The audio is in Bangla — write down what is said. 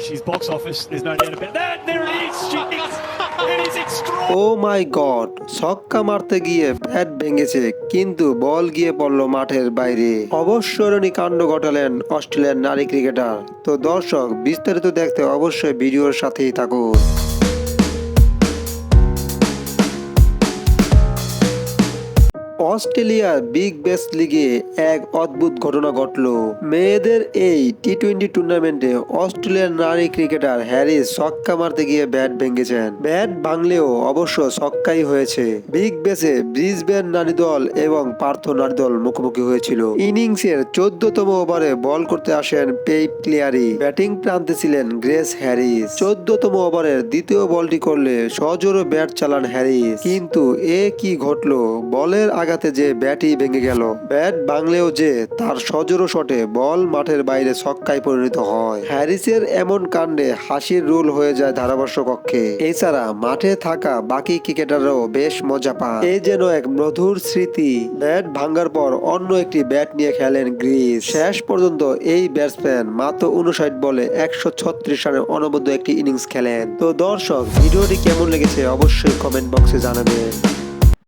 His box office, there's no doubt about that. There it is. She, it's, it is extraordinary. Oh my god ছক্কা মারতে গিয়ে ব্যাট ভেঙেছে কিন্তু বল গিয়ে পড়ল মাঠের বাইরে অবসরণী কাণ্ড ঘটালেন অস্ট্রেলিয়ার নারী ক্রিকেটার তো দর্শক বিস্তারিত দেখতে অবশ্যই ভিডিওর সাথেই থাকুন অস্ট্রেলিয়ার বিগ বেস লিগে এক অদ্ভুত ঘটনা ঘটল। মেয়েদের এই টি টোয়েন্টি টুর্নামেন্টে অস্ট্রেলিয়ার নারী ক্রিকেটার হ্যারিস ছক্কা মারতে গিয়ে ব্যাট ভেঙেছেন। ব্যাট ভাঙলেও অবশ্য ছক্কাই হয়েছে। বিগ বেসে ব্রিসবেন নারী দল এবং পার্থ নারী দল মুখোমুখি হয়েছিল। ইনিংসের চোদ্দতম ওভারে বল করতে আসেন পেইপ ক্লিয়ারি। ব্যাটিং প্রান্তে ছিলেন গ্রেস হ্যারিস। চোদ্দতম ওভারের দ্বিতীয় বলটি করলে সজোরে ব্যাট চালান হ্যারিস। কিন্তু এ কি ঘটলো? বলের আঘাতে যে ব্যাটই ভেঙে গেল, ব্যাট ভাঙলেও যে তার সজোরে শটে, বল মাঠের বাইরে ছক্কায় পরিণত হয়। হ্যারিসের এমন কাণ্ডে হাসির রোল হয়ে যায় ধারাভাষ্য কক্ষে এছাড়া মাঠে থাকা বাকি ক্রিকেটাররাও বেশ মজা পায় এই যেন এক মধুর স্মৃতি। ব্যাট ভাঙার পর অন্য একটি ব্যাট নিয়ে খেলেন গ্রিস। শেষ পর্যন্ত এই ব্যাটসম্যান মাত্র উনষাট বলে একশো ছত্রিশ রানের অনবদ্য একটি ইনিংস খেলেন। তো দর্শক, ভিডিওটি কেমন লেগেছে অবশ্যই কমেন্ট বক্সে জানাবেন।